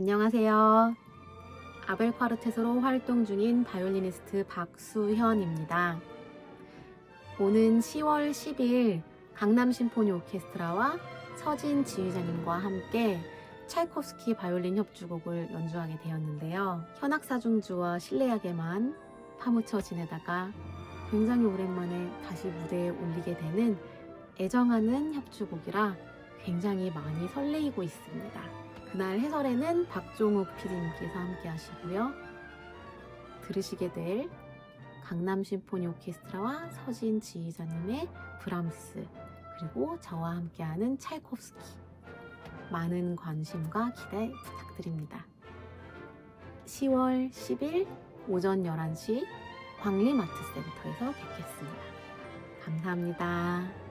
안녕하세요. 아벨콰르텟으로 활동 중인 바이올리니스트 박수현입니다. 오는 10월 10일 강남 심포니 오케스트라와 서진 지휘자님과 함께 찰코프스키 바이올린 협주곡을 연주하게 되었는데요. 현악사중주와 실내악에만 파묻혀 지내다가 굉장히 오랜만에 다시 무대에 올리게 되는 애정하는 협주곡이라 굉장히 많이 설레이고 있습니다. 그날 해설에는 박종욱 PD님께서 함께 하시고요. 들으시게 될 강남 심포니 오케스트라와 서진 지휘자님의 브람스 그리고 저와 함께하는 찰코프스키 많은 관심과 기대 부탁드립니다. 10월 10일 오전 11시 광림아트센터에서 뵙겠습니다. 감사합니다.